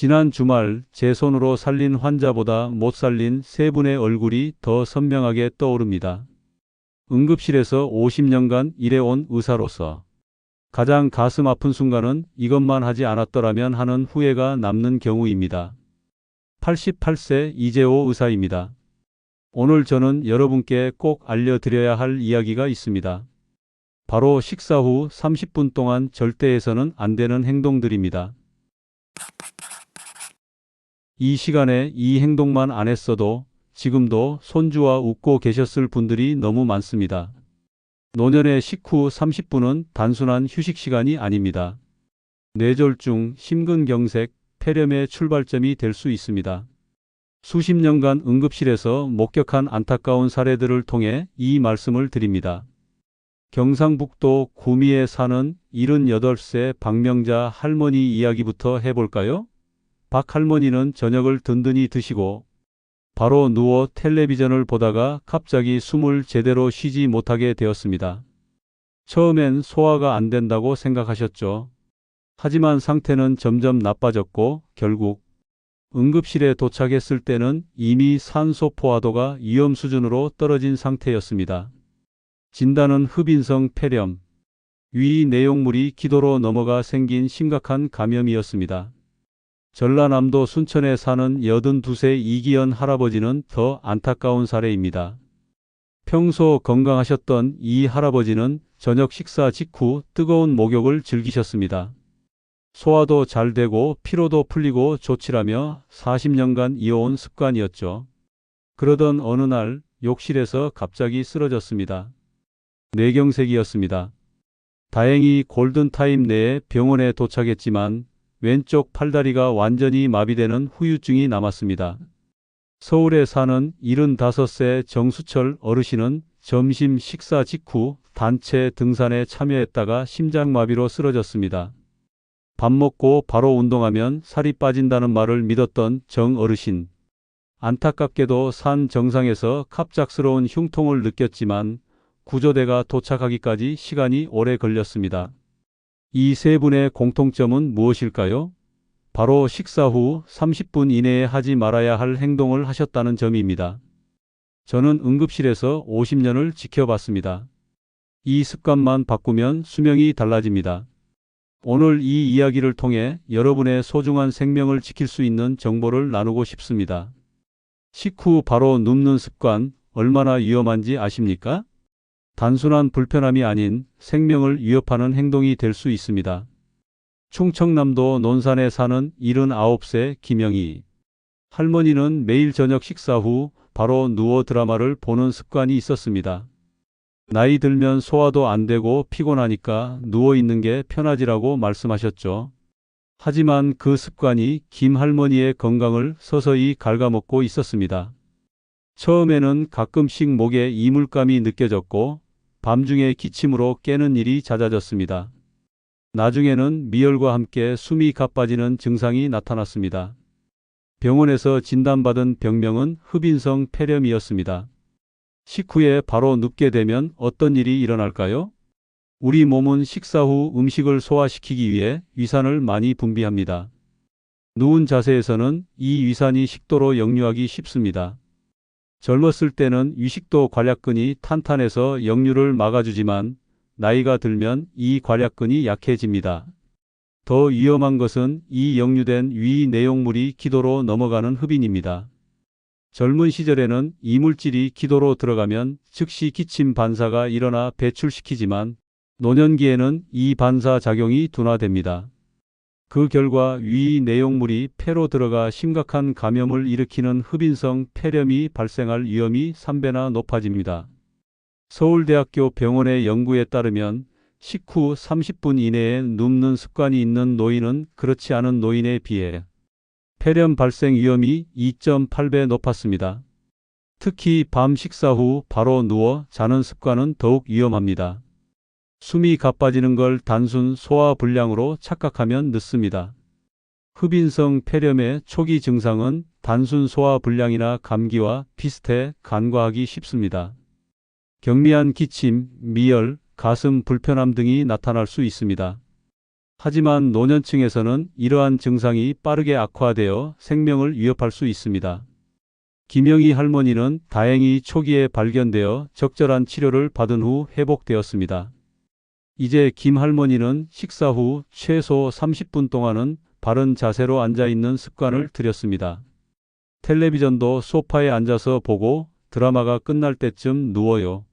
지난 주말 제 손으로 살린 환자보다 못 살린 세 분의 얼굴이 더 선명하게 떠오릅니다. 응급실에서 50년간 일해온 의사로서 가장 가슴 아픈 순간은 이것만 하지 않았더라면 하는 후회가 남는 경우입니다. 88세 이재호 의사입니다. 오늘 저는 여러분께 꼭 알려드려야 할 이야기가 있습니다. 바로 식사 후 30분 동안 절대 해서는 안 되는 행동들입니다. 이 시간에 이 행동만 안 했어도 지금도 손주와 웃고 계셨을 분들이 너무 많습니다. 노년의 식후 30분은 단순한 휴식 시간이 아닙니다. 뇌졸중, 심근경색, 폐렴의 출발점이 될 수 있습니다. 수십 년간 응급실에서 목격한 안타까운 사례들을 통해 이 말씀을 드립니다. 경상북도 구미에 사는 78세 박명자 할머니 이야기부터 해볼까요? 박 할머니는 저녁을 든든히 드시고 바로 누워 텔레비전을 보다가 갑자기 숨을 제대로 쉬지 못하게 되었습니다. 처음엔 소화가 안 된다고 생각하셨죠. 하지만 상태는 점점 나빠졌고 결국 응급실에 도착했을 때는 이미 산소 포화도가 위험 수준으로 떨어진 상태였습니다. 진단은 흡인성 폐렴, 위 내용물이 기도로 넘어가 생긴 심각한 감염이었습니다. 전라남도 순천에 사는 82세 이기현 할아버지는 더 안타까운 사례입니다. 평소 건강하셨던 이 할아버지는 저녁 식사 직후 뜨거운 목욕을 즐기셨습니다. 소화도 잘 되고 피로도 풀리고 좋지라며 40년간 이어온 습관이었죠. 그러던 어느 날 욕실에서 갑자기 쓰러졌습니다. 뇌경색이었습니다. 다행히 골든타임 내에 병원에 도착했지만 왼쪽 팔다리가 완전히 마비되는 후유증이 남았습니다. 서울에 사는 75세 정수철 어르신은 점심 식사 직후 단체 등산에 참여했다가 심장마비로 쓰러졌습니다. 밥 먹고 바로 운동하면 살이 빠진다는 말을 믿었던 정 어르신. 안타깝게도 산 정상에서 갑작스러운 흉통을 느꼈지만 구조대가 도착하기까지 시간이 오래 걸렸습니다. 이 세 분의 공통점은 무엇일까요? 바로 식사 후 30분 이내에 하지 말아야 할 행동을 하셨다는 점입니다. 저는 응급실에서 50년을 지켜봤습니다. 이 습관만 바꾸면 수명이 달라집니다. 오늘 이 이야기를 통해 여러분의 소중한 생명을 지킬 수 있는 정보를 나누고 싶습니다. 식후 바로 눕는 습관 얼마나 위험한지 아십니까? 단순한 불편함이 아닌 생명을 위협하는 행동이 될 수 있습니다. 충청남도 논산에 사는 79세 김영희. 할머니는 매일 저녁 식사 후 바로 누워 드라마를 보는 습관이 있었습니다. 나이 들면 소화도 안 되고 피곤하니까 누워 있는 게 편하지라고 말씀하셨죠. 하지만 그 습관이 김 할머니의 건강을 서서히 갉아먹고 있었습니다. 처음에는 가끔씩 목에 이물감이 느껴졌고 밤중에 기침으로 깨는 일이 잦아졌습니다. 나중에는 미열과 함께 숨이 가빠지는 증상이 나타났습니다. 병원에서 진단받은 병명은 흡인성 폐렴이었습니다. 식후에 바로 눕게 되면 어떤 일이 일어날까요? 우리 몸은 식사 후 음식을 소화시키기 위해 위산을 많이 분비합니다. 누운 자세에서는 이 위산이 식도로 역류하기 쉽습니다. 젊었을 때는 위식도 관략근이 탄탄해서 역류를 막아주지만 나이가 들면 이 관략근이 약해집니다. 더 위험한 것은 이 역류된 위 내용물이 기도로 넘어가는 흡인입니다. 젊은 시절에는 이물질이 기도로 들어가면 즉시 기침 반사가 일어나 배출시키지만 노년기에는 이 반사 작용이 둔화됩니다. 그 결과 위 내용물이 폐로 들어가 심각한 감염을 일으키는 흡인성 폐렴이 발생할 위험이 3배나 높아집니다. 서울대학교 병원의 연구에 따르면 식후 30분 이내에 눕는 습관이 있는 노인은 그렇지 않은 노인에 비해 폐렴 발생 위험이 2.8배 높았습니다. 특히 밤 식사 후 바로 누워 자는 습관은 더욱 위험합니다. 숨이 가빠지는 걸 단순 소화 불량으로 착각하면 늦습니다. 흡인성 폐렴의 초기 증상은 단순 소화 불량이나 감기와 비슷해 간과하기 쉽습니다. 경미한 기침, 미열, 가슴 불편함 등이 나타날 수 있습니다. 하지만 노년층에서는 이러한 증상이 빠르게 악화되어 생명을 위협할 수 있습니다. 김영희 할머니는 다행히 초기에 발견되어 적절한 치료를 받은 후 회복되었습니다. 이제 김 할머니는 식사 후 최소 30분 동안은 바른 자세로 앉아 있는 습관을 들였습니다. 텔레비전도 소파에 앉아서 보고 드라마가 끝날 때쯤 누워요.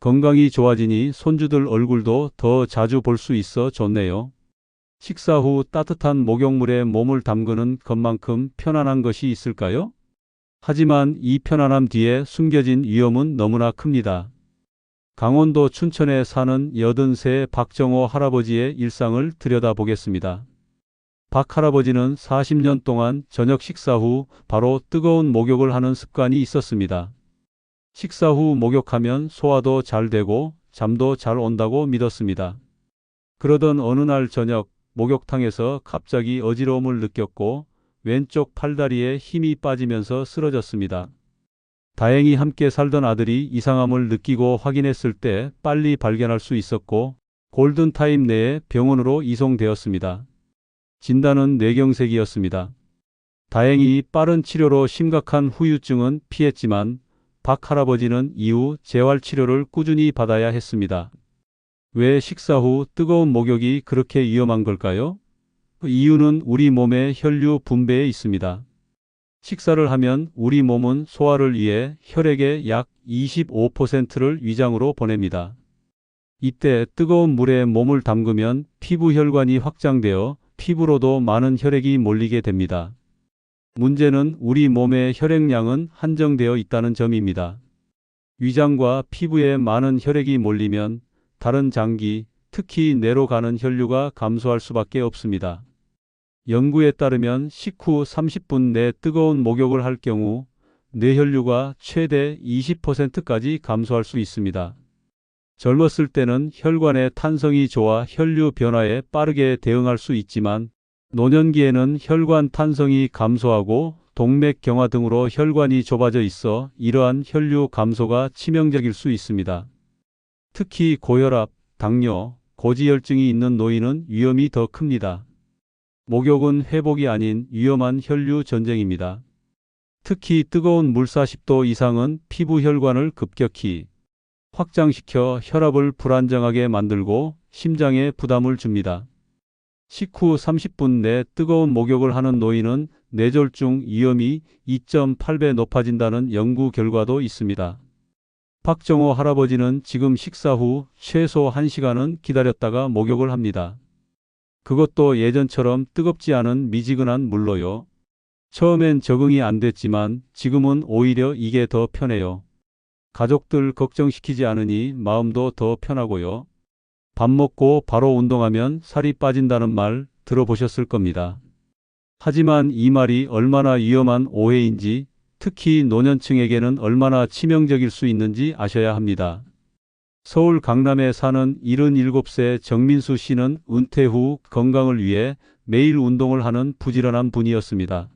건강이 좋아지니 손주들 얼굴도 더 자주 볼 수 있어 좋네요. 식사 후 따뜻한 목욕물에 몸을 담그는 것만큼 편안한 것이 있을까요? 하지만 이 편안함 뒤에 숨겨진 위험은 너무나 큽니다. 강원도 춘천에 사는 80세 박정호 할아버지의 일상을 들여다보겠습니다. 박 할아버지는 40년 동안 저녁 식사 후 바로 뜨거운 목욕을 하는 습관이 있었습니다. 식사 후 목욕하면 소화도 잘 되고 잠도 잘 온다고 믿었습니다. 그러던 어느 날 저녁 목욕탕에서 갑자기 어지러움을 느꼈고 왼쪽 팔다리에 힘이 빠지면서 쓰러졌습니다. 다행히 함께 살던 아들이 이상함을 느끼고 확인했을 때 빨리 발견할 수 있었고 골든타임 내에 병원으로 이송되었습니다. 진단은 뇌경색이었습니다. 다행히 빠른 치료로 심각한 후유증은 피했지만 박 할아버지는 이후 재활 치료를 꾸준히 받아야 했습니다. 왜 식사 후 뜨거운 목욕이 그렇게 위험한 걸까요? 그 이유는 우리 몸의 혈류 분배에 있습니다. 식사를 하면 우리 몸은 소화를 위해 혈액의 약 25%를 위장으로 보냅니다. 이때 뜨거운 물에 몸을 담그면 피부 혈관이 확장되어 피부로도 많은 혈액이 몰리게 됩니다. 문제는 우리 몸의 혈액량은 한정되어 있다는 점입니다. 위장과 피부에 많은 혈액이 몰리면 다른 장기, 특히 뇌로 가는 혈류가 감소할 수밖에 없습니다. 연구에 따르면 식후 30분 내 뜨거운 목욕을 할 경우 뇌혈류가 최대 20%까지 감소할 수 있습니다. 젊었을 때는 혈관의 탄성이 좋아 혈류 변화에 빠르게 대응할 수 있지만 노년기에는 혈관 탄성이 감소하고 동맥 경화 등으로 혈관이 좁아져 있어 이러한 혈류 감소가 치명적일 수 있습니다. 특히 고혈압, 당뇨, 고지혈증이 있는 노인은 위험이 더 큽니다. 목욕은 회복이 아닌 위험한 혈류 전쟁입니다. 특히 뜨거운 물 40도 이상은 피부 혈관을 급격히 확장시켜 혈압을 불안정하게 만들고 심장에 부담을 줍니다. 식후 30분 내 뜨거운 목욕을 하는 노인은 뇌졸중 위험이 2.8배 높아진다는 연구 결과도 있습니다. 박정호 할아버지는 지금 식사 후 최소 1시간은 기다렸다가 목욕을 합니다. 그것도 예전처럼 뜨겁지 않은 미지근한 물로요. 처음엔 적응이 안 됐지만 지금은 오히려 이게 더 편해요. 가족들 걱정시키지 않으니 마음도 더 편하고요. 밥 먹고 바로 운동하면 살이 빠진다는 말 들어보셨을 겁니다. 하지만 이 말이 얼마나 위험한 오해인지 특히 노년층에게는 얼마나 치명적일 수 있는지 아셔야 합니다. 서울 강남에 사는 77세 정민수 씨는 은퇴 후 건강을 위해 매일 운동을 하는 부지런한 분이었습니다.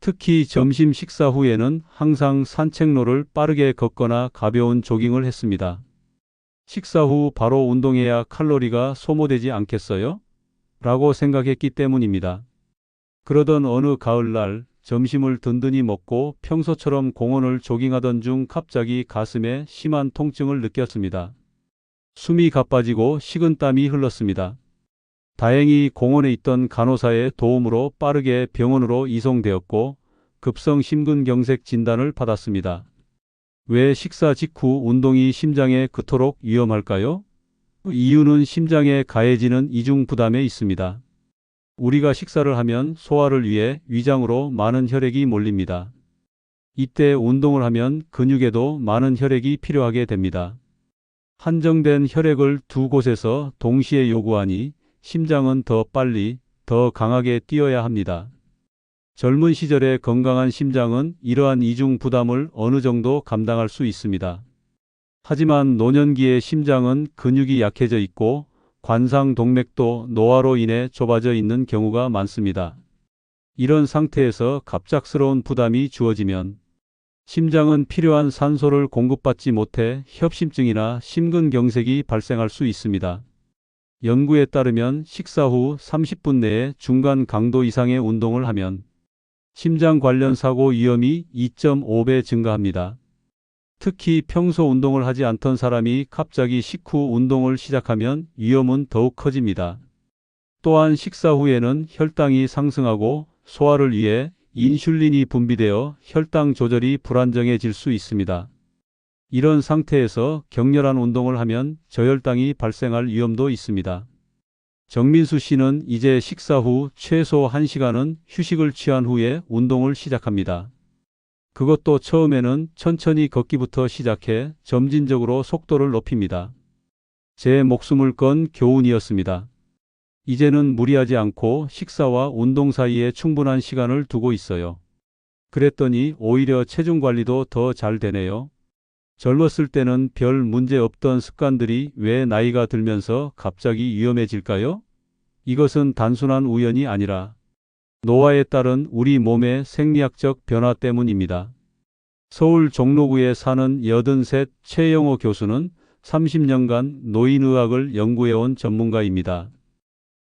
특히 점심 식사 후에는 항상 산책로를 빠르게 걷거나 가벼운 조깅을 했습니다. 식사 후 바로 운동해야 칼로리가 소모되지 않겠어요? 라고 생각했기 때문입니다. 그러던 어느 가을날 점심을 든든히 먹고 평소처럼 공원을 조깅하던 중 갑자기 가슴에 심한 통증을 느꼈습니다. 숨이 가빠지고 식은땀이 흘렀습니다. 다행히 공원에 있던 간호사의 도움으로 빠르게 병원으로 이송되었고 급성 심근경색 진단을 받았습니다. 왜 식사 직후 운동이 심장에 그토록 위험할까요? 이유는 심장에 가해지는 이중 부담에 있습니다. 우리가 식사를 하면 소화를 위해 위장으로 많은 혈액이 몰립니다. 이때 운동을 하면 근육에도 많은 혈액이 필요하게 됩니다. 한정된 혈액을 두 곳에서 동시에 요구하니 심장은 더 빨리, 더 강하게 뛰어야 합니다. 젊은 시절의 건강한 심장은 이러한 이중 부담을 어느 정도 감당할 수 있습니다. 하지만 노년기의 심장은 근육이 약해져 있고 관상 동맥도 노화로 인해 좁아져 있는 경우가 많습니다. 이런 상태에서 갑작스러운 부담이 주어지면 심장은 필요한 산소를 공급받지 못해 협심증이나 심근경색이 발생할 수 있습니다. 연구에 따르면 식사 후 30분 내에 중간 강도 이상의 운동을 하면 심장 관련 사고 위험이 2.5배 증가합니다. 특히 평소 운동을 하지 않던 사람이 갑자기 식후 운동을 시작하면 위험은 더욱 커집니다. 또한 식사 후에는 혈당이 상승하고 소화를 위해 인슐린이 분비되어 혈당 조절이 불안정해질 수 있습니다. 이런 상태에서 격렬한 운동을 하면 저혈당이 발생할 위험도 있습니다. 정민수 씨는 이제 식사 후 최소 1시간은 휴식을 취한 후에 운동을 시작합니다. 그것도 처음에는 천천히 걷기부터 시작해 점진적으로 속도를 높입니다. 제 목숨을 건 교훈이었습니다. 이제는 무리하지 않고 식사와 운동 사이에 충분한 시간을 두고 있어요. 그랬더니 오히려 체중 관리도 더 잘 되네요. 젊었을 때는 별 문제 없던 습관들이 왜 나이가 들면서 갑자기 위험해질까요? 이것은 단순한 우연이 아니라 노화에 따른 우리 몸의 생리학적 변화 때문입니다. 서울 종로구에 사는 83 최영호 교수는 30년간 노인의학을 연구해온 전문가입니다.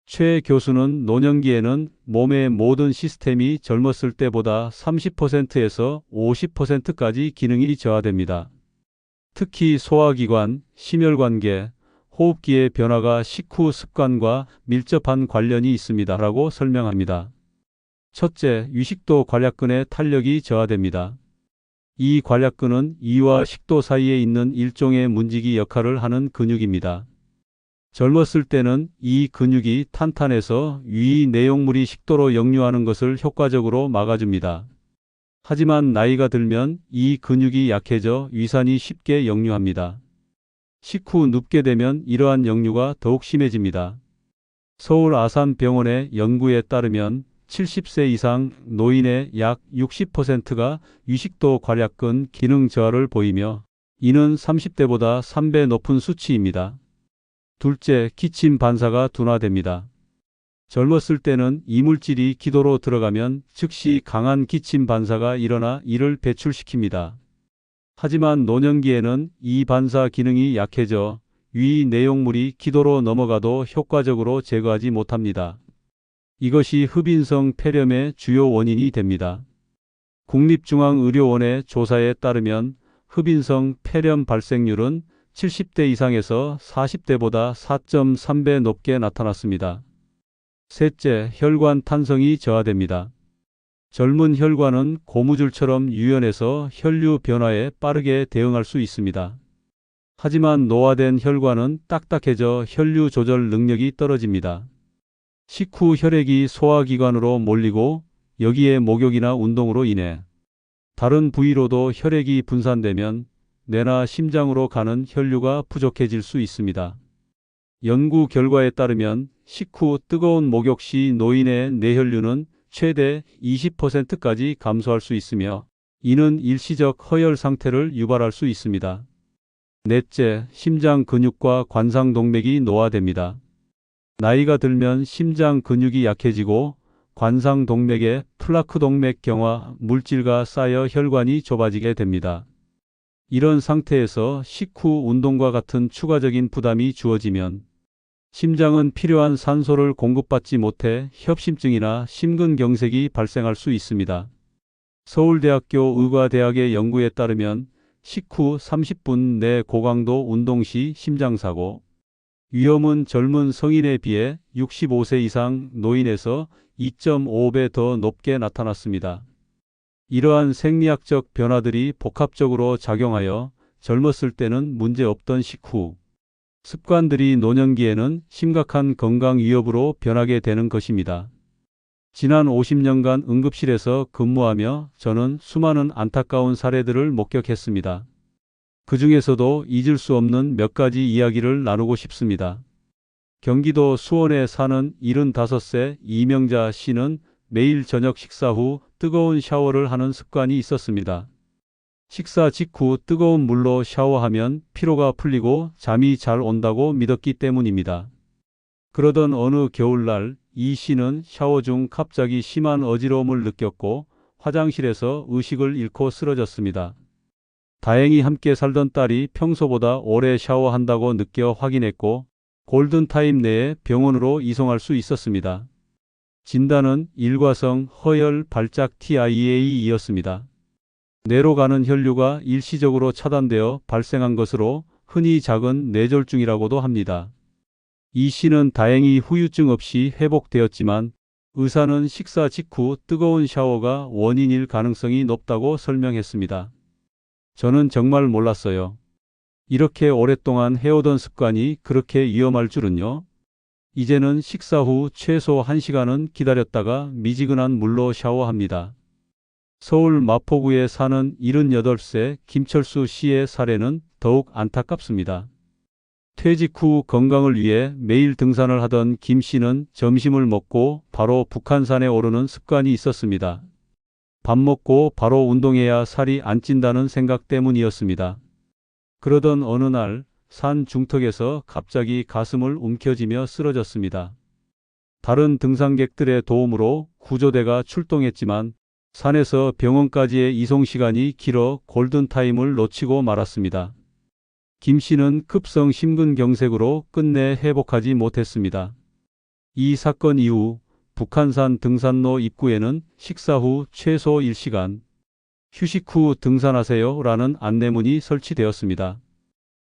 최 교수는 노년기에는 몸의 모든 시스템이 젊었을 때보다 30%에서 50%까지 기능이 저하됩니다. 특히 소화기관, 심혈관계, 호흡기의 변화가 식후 습관과 밀접한 관련이 있습니다. 라고 설명합니다. 첫째, 위식도 관략근의 탄력이 저하됩니다. 이 관략근은 이와 식도 사이에 있는 일종의 문지기 역할을 하는 근육입니다. 젊었을 때는 이 근육이 탄탄해서 위 내용물이 식도로 역류하는 것을 효과적으로 막아줍니다. 하지만 나이가 들면 이 근육이 약해져 위산이 쉽게 역류합니다. 식후 눕게 되면 이러한 역류가 더욱 심해집니다. 서울 아산병원의 연구에 따르면 70세 이상 노인의 약 60%가 위식도 관략근 기능 저하를 보이며 이는 30대보다 3배 높은 수치입니다. 둘째, 기침 반사가 둔화됩니다. 젊었을 때는 이물질이 기도로 들어가면 즉시 강한 기침 반사가 일어나 이를 배출시킵니다. 하지만 노년기에는 이 반사 기능이 약해져 위 내용물이 기도로 넘어가도 효과적으로 제거하지 못합니다. 이것이 흡인성 폐렴의 주요 원인이 됩니다. 국립중앙의료원의 조사에 따르면 흡인성 폐렴 발생률은 70대 이상에서 40대보다 4.3배 높게 나타났습니다. 셋째, 혈관 탄성이 저하됩니다. 젊은 혈관은 고무줄처럼 유연해서 혈류 변화에 빠르게 대응할 수 있습니다. 하지만 노화된 혈관은 딱딱해져 혈류 조절 능력이 떨어집니다. 식후 혈액이 소화기관으로 몰리고 여기에 목욕이나 운동으로 인해 다른 부위로도 혈액이 분산되면 뇌나 심장으로 가는 혈류가 부족해질 수 있습니다. 연구 결과에 따르면 식후 뜨거운 목욕 시 노인의 뇌혈류는 최대 20%까지 감소할 수 있으며 이는 일시적 허혈 상태를 유발할 수 있습니다. 넷째, 심장 근육과 관상 동맥이 노화됩니다. 나이가 들면 심장 근육이 약해지고 관상 동맥에 플라크 동맥 경화 물질과 쌓여 혈관이 좁아지게 됩니다. 이런 상태에서 식후 운동과 같은 추가적인 부담이 주어지면 심장은 필요한 산소를 공급받지 못해 협심증이나 심근경색이 발생할 수 있습니다. 서울대학교 의과대학의 연구에 따르면 식후 30분 내 고강도 운동 시 심장사고 위험은 젊은 성인에 비해 65세 이상 노인에서 2.5배 더 높게 나타났습니다. 이러한 생리학적 변화들이 복합적으로 작용하여 젊었을 때는 문제 없던 식후 습관들이 노년기에는 심각한 건강 위협으로 변하게 되는 것입니다. 지난 50년간 응급실에서 근무하며 저는 수많은 안타까운 사례들을 목격했습니다. 그 중에서도 잊을 수 없는 몇 가지 이야기를 나누고 싶습니다. 경기도 수원에 사는 75세 이명자 씨는 매일 저녁 식사 후 뜨거운 샤워를 하는 습관이 있었습니다. 식사 직후 뜨거운 물로 샤워하면 피로가 풀리고 잠이 잘 온다고 믿었기 때문입니다. 그러던 어느 겨울날 이 씨는 샤워 중 갑자기 심한 어지러움을 느꼈고 화장실에서 의식을 잃고 쓰러졌습니다. 다행히 함께 살던 딸이 평소보다 오래 샤워한다고 느껴 확인했고 골든타임 내에 병원으로 이송할 수 있었습니다. 진단은 일과성 허혈 발작 TIA이었습니다. 뇌로 가는 혈류가 일시적으로 차단되어 발생한 것으로 흔히 작은 뇌졸중이라고도 합니다. 이 씨는 다행히 후유증 없이 회복되었지만 의사는 식사 직후 뜨거운 샤워가 원인일 가능성이 높다고 설명했습니다. 저는 정말 몰랐어요. 이렇게 오랫동안 해오던 습관이 그렇게 위험할 줄은요. 이제는 식사 후 최소 1시간은 기다렸다가 미지근한 물로 샤워합니다. 서울 마포구에 사는 78세 김철수 씨의 사례는 더욱 안타깝습니다. 퇴직 후 건강을 위해 매일 등산을 하던 김 씨는 점심을 먹고 바로 북한산에 오르는 습관이 있었습니다. 밥 먹고 바로 운동해야 살이 안 찐다는 생각 때문이었습니다. 그러던 어느 날 산 중턱에서 갑자기 가슴을 움켜쥐며 쓰러졌습니다. 다른 등산객들의 도움으로 구조대가 출동했지만 산에서 병원까지의 이송 시간이 길어 골든타임을 놓치고 말았습니다. 김 씨는 급성 심근경색으로 끝내 회복하지 못했습니다. 이 사건 이후 북한산 등산로 입구에는 식사 후 최소 1시간, 휴식 후 등산하세요 라는 안내문이 설치되었습니다.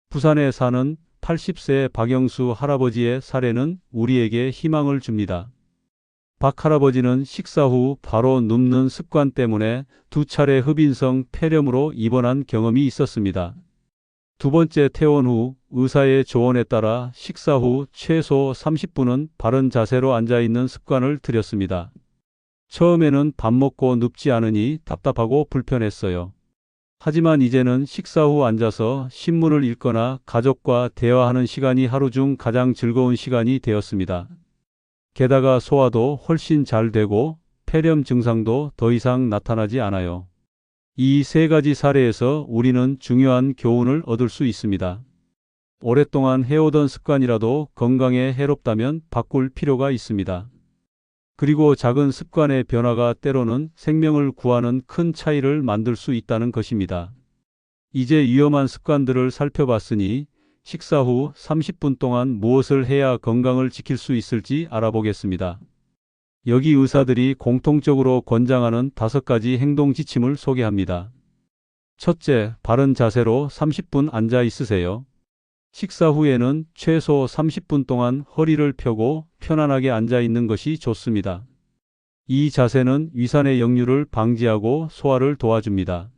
부산에 사는 80세 박영수 할아버지의 사례는 우리에게 희망을 줍니다. 박 할아버지는 식사 후 바로 눕는 습관 때문에 두 차례 흡인성 폐렴으로 입원한 경험이 있었습니다. 두 번째 퇴원 후 의사의 조언에 따라 식사 후 최소 30분은 바른 자세로 앉아 있는 습관을 들였습니다. 처음에는 밥 먹고 눕지 않으니 답답하고 불편했어요. 하지만 이제는 식사 후 앉아서 신문을 읽거나 가족과 대화하는 시간이 하루 중 가장 즐거운 시간이 되었습니다. 게다가 소화도 훨씬 잘 되고 폐렴 증상도 더 이상 나타나지 않아요. 이 세 가지 사례에서 우리는 중요한 교훈을 얻을 수 있습니다. 오랫동안 해오던 습관이라도 건강에 해롭다면 바꿀 필요가 있습니다. 그리고 작은 습관의 변화가 때로는 생명을 구하는 큰 차이를 만들 수 있다는 것입니다. 이제 위험한 습관들을 살펴봤으니 식사 후 30분 동안 무엇을 해야 건강을 지킬 수 있을지 알아보겠습니다. 여기 의사들이 공통적으로 권장하는 다섯 가지 행동 지침을 소개합니다. 첫째, 바른 자세로 30분 앉아 있으세요. 식사 후에는 최소 30분 동안 허리를 펴고 편안하게 앉아 있는 것이 좋습니다. 이 자세는 위산의 역류를 방지하고 소화를 도와줍니다.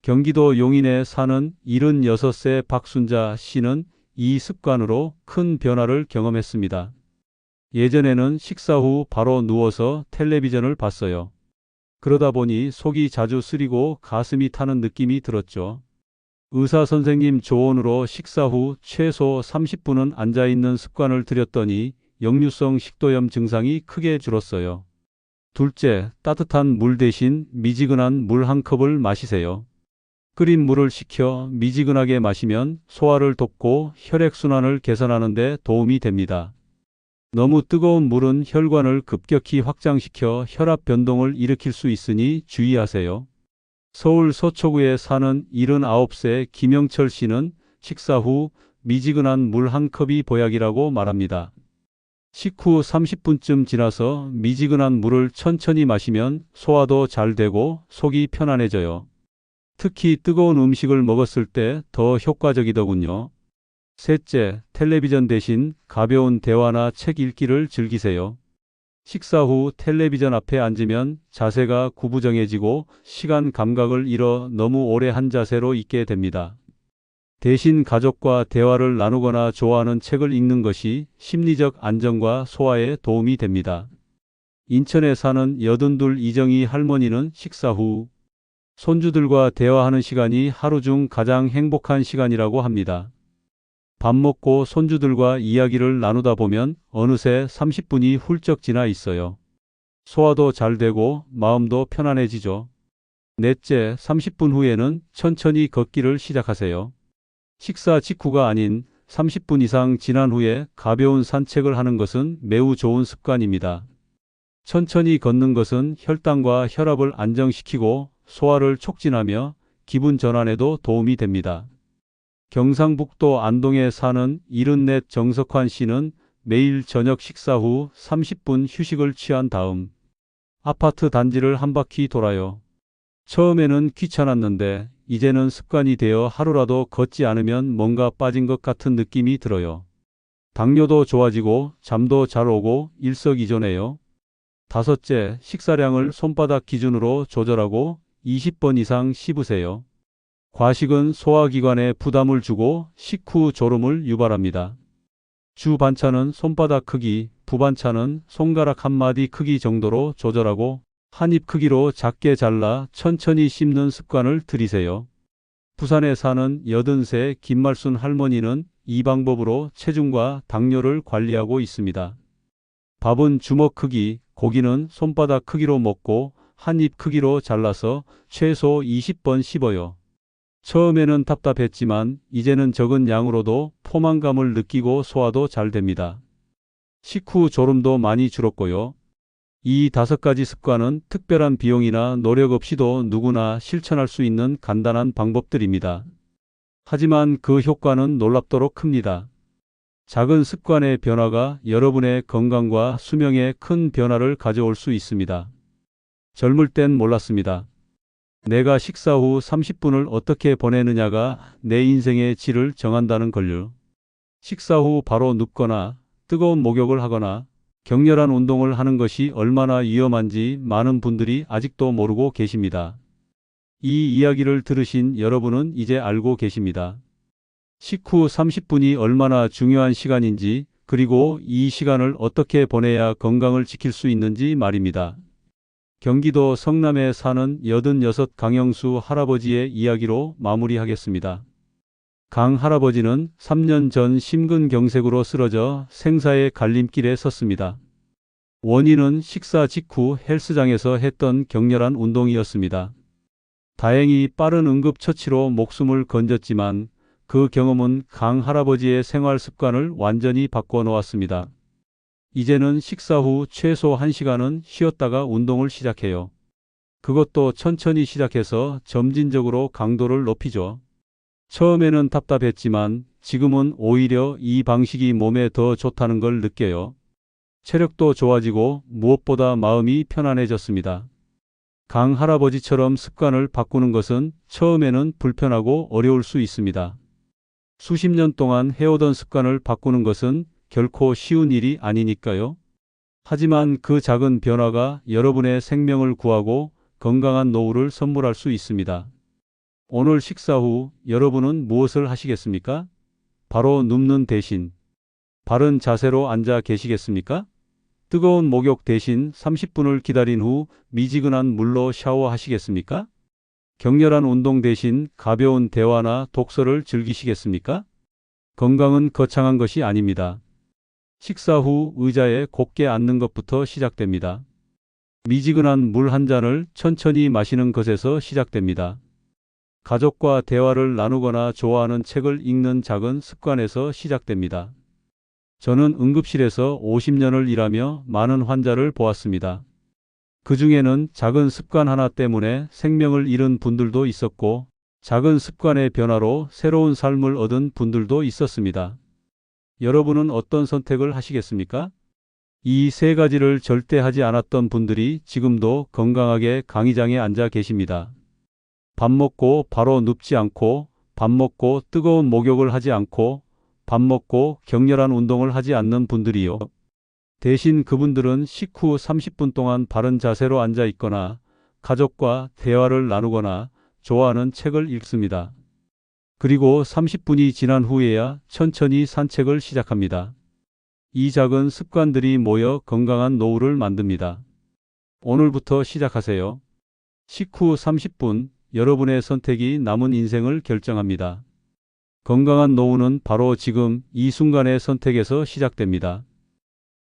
경기도 용인에 사는 76세 박순자 씨는 이 습관으로 큰 변화를 경험했습니다. 예전에는 식사 후 바로 누워서 텔레비전을 봤어요. 그러다 보니 속이 자주 쓰리고 가슴이 타는 느낌이 들었죠. 의사 선생님 조언으로 식사 후 최소 30분은 앉아 있는 습관을 들였더니 역류성 식도염 증상이 크게 줄었어요. 둘째, 따뜻한 물 대신 미지근한 물 한 컵을 마시세요. 끓인 물을 식혀 미지근하게 마시면 소화를 돕고 혈액순환을 개선하는 데 도움이 됩니다. 너무 뜨거운 물은 혈관을 급격히 확장시켜 혈압 변동을 일으킬 수 있으니 주의하세요. 서울 서초구에 사는 79세 김영철 씨는 식사 후 미지근한 물 한 컵이 보약이라고 말합니다. 식후 30분쯤 지나서 미지근한 물을 천천히 마시면 소화도 잘 되고 속이 편안해져요. 특히 뜨거운 음식을 먹었을 때 더 효과적이더군요. 셋째, 텔레비전 대신 가벼운 대화나 책 읽기를 즐기세요. 식사 후 텔레비전 앞에 앉으면 자세가 구부정해지고 시간 감각을 잃어 너무 오래 한 자세로 있게 됩니다. 대신 가족과 대화를 나누거나 좋아하는 책을 읽는 것이 심리적 안정과 소화에 도움이 됩니다. 인천에 사는 여든둘 이정희 할머니는 식사 후 손주들과 대화하는 시간이 하루 중 가장 행복한 시간이라고 합니다. 밥 먹고 손주들과 이야기를 나누다 보면 어느새 30분이 훌쩍 지나 있어요. 소화도 잘 되고 마음도 편안해지죠. 넷째, 30분 후에는 천천히 걷기를 시작하세요. 식사 직후가 아닌 30분 이상 지난 후에 가벼운 산책을 하는 것은 매우 좋은 습관입니다. 천천히 걷는 것은 혈당과 혈압을 안정시키고 소화를 촉진하며 기분 전환에도 도움이 됩니다. 경상북도 안동에 사는 74 정석환 씨는 매일 저녁 식사 후 30분 휴식을 취한 다음 아파트 단지를 한 바퀴 돌아요. 처음에는 귀찮았는데 이제는 습관이 되어 하루라도 걷지 않으면 뭔가 빠진 것 같은 느낌이 들어요. 당뇨도 좋아지고 잠도 잘 오고 일석이조네요. 다섯째, 식사량을 손바닥 기준으로 조절하고 20번 이상 씹으세요. 과식은 소화기관에 부담을 주고 식후 졸음을 유발합니다. 주 반찬은 손바닥 크기, 부반찬은 손가락 한 마디 크기 정도로 조절하고 한 입 크기로 작게 잘라 천천히 씹는 습관을 들이세요. 부산에 사는 83 김말순 할머니는 이 방법으로 체중과 당뇨를 관리하고 있습니다. 밥은 주먹 크기, 고기는 손바닥 크기로 먹고 한 입 크기로 잘라서 최소 20번 씹어요. 처음에는 답답했지만 이제는 적은 양으로도 포만감을 느끼고 소화도 잘 됩니다. 식후 졸음도 많이 줄었고요. 이 다섯 가지 습관은 특별한 비용이나 노력 없이도 누구나 실천할 수 있는 간단한 방법들입니다. 하지만 그 효과는 놀랍도록 큽니다. 작은 습관의 변화가 여러분의 건강과 수명에 큰 변화를 가져올 수 있습니다. 젊을 땐 몰랐습니다. 내가 식사 후 30분을 어떻게 보내느냐가 내 인생의 질을 정한다는 걸요. 식사 후 바로 눕거나 뜨거운 목욕을 하거나 격렬한 운동을 하는 것이 얼마나 위험한지 많은 분들이 아직도 모르고 계십니다. 이 이야기를 들으신 여러분은 이제 알고 계십니다. 식후 30분이 얼마나 중요한 시간인지 그리고 이 시간을 어떻게 보내야 건강을 지킬 수 있는지 말입니다. 경기도 성남에 사는 86 강영수 할아버지의 이야기로 마무리하겠습니다. 강 할아버지는 3년 전 심근경색으로 쓰러져 생사의 갈림길에 섰습니다. 원인은 식사 직후 헬스장에서 했던 격렬한 운동이었습니다. 다행히 빠른 응급처치로 목숨을 건졌지만 그 경험은 강 할아버지의 생활 습관을 완전히 바꿔 놓았습니다. 이제는 식사 후 최소 1시간은 쉬었다가 운동을 시작해요. 그것도 천천히 시작해서 점진적으로 강도를 높이죠. 처음에는 답답했지만 지금은 오히려 이 방식이 몸에 더 좋다는 걸 느껴요. 체력도 좋아지고 무엇보다 마음이 편안해졌습니다. 강 할아버지처럼 습관을 바꾸는 것은 처음에는 불편하고 어려울 수 있습니다. 수십 년 동안 해오던 습관을 바꾸는 것은 결코 쉬운 일이 아니니까요. 하지만 그 작은 변화가 여러분의 생명을 구하고 건강한 노후를 선물할 수 있습니다. 오늘 식사 후 여러분은 무엇을 하시겠습니까? 바로 눕는 대신 바른 자세로 앉아 계시겠습니까? 뜨거운 목욕 대신 30분을 기다린 후 미지근한 물로 샤워하시겠습니까? 격렬한 운동 대신 가벼운 대화나 독서를 즐기시겠습니까? 건강은 거창한 것이 아닙니다. 식사 후 의자에 곧게 앉는 것부터 시작됩니다. 미지근한 물 한 잔을 천천히 마시는 것에서 시작됩니다. 가족과 대화를 나누거나 좋아하는 책을 읽는 작은 습관에서 시작됩니다. 저는 응급실에서 50년을 일하며 많은 환자를 보았습니다. 그 중에는 작은 습관 하나 때문에 생명을 잃은 분들도 있었고, 작은 습관의 변화로 새로운 삶을 얻은 분들도 있었습니다. 여러분은 어떤 선택을 하시겠습니까? 이 세 가지를 절대 하지 않았던 분들이 지금도 건강하게 강의장에 앉아 계십니다. 밥 먹고 바로 눕지 않고 밥 먹고 뜨거운 목욕을 하지 않고 밥 먹고 격렬한 운동을 하지 않는 분들이요. 대신 그분들은 식후 30분 동안 바른 자세로 앉아 있거나 가족과 대화를 나누거나 좋아하는 책을 읽습니다. 그리고 30분이 지난 후에야 천천히 산책을 시작합니다. 이 작은 습관들이 모여 건강한 노후를 만듭니다. 오늘부터 시작하세요. 식후 30분 여러분의 선택이 남은 인생을 결정합니다. 건강한 노후는 바로 지금 이 순간의 선택에서 시작됩니다.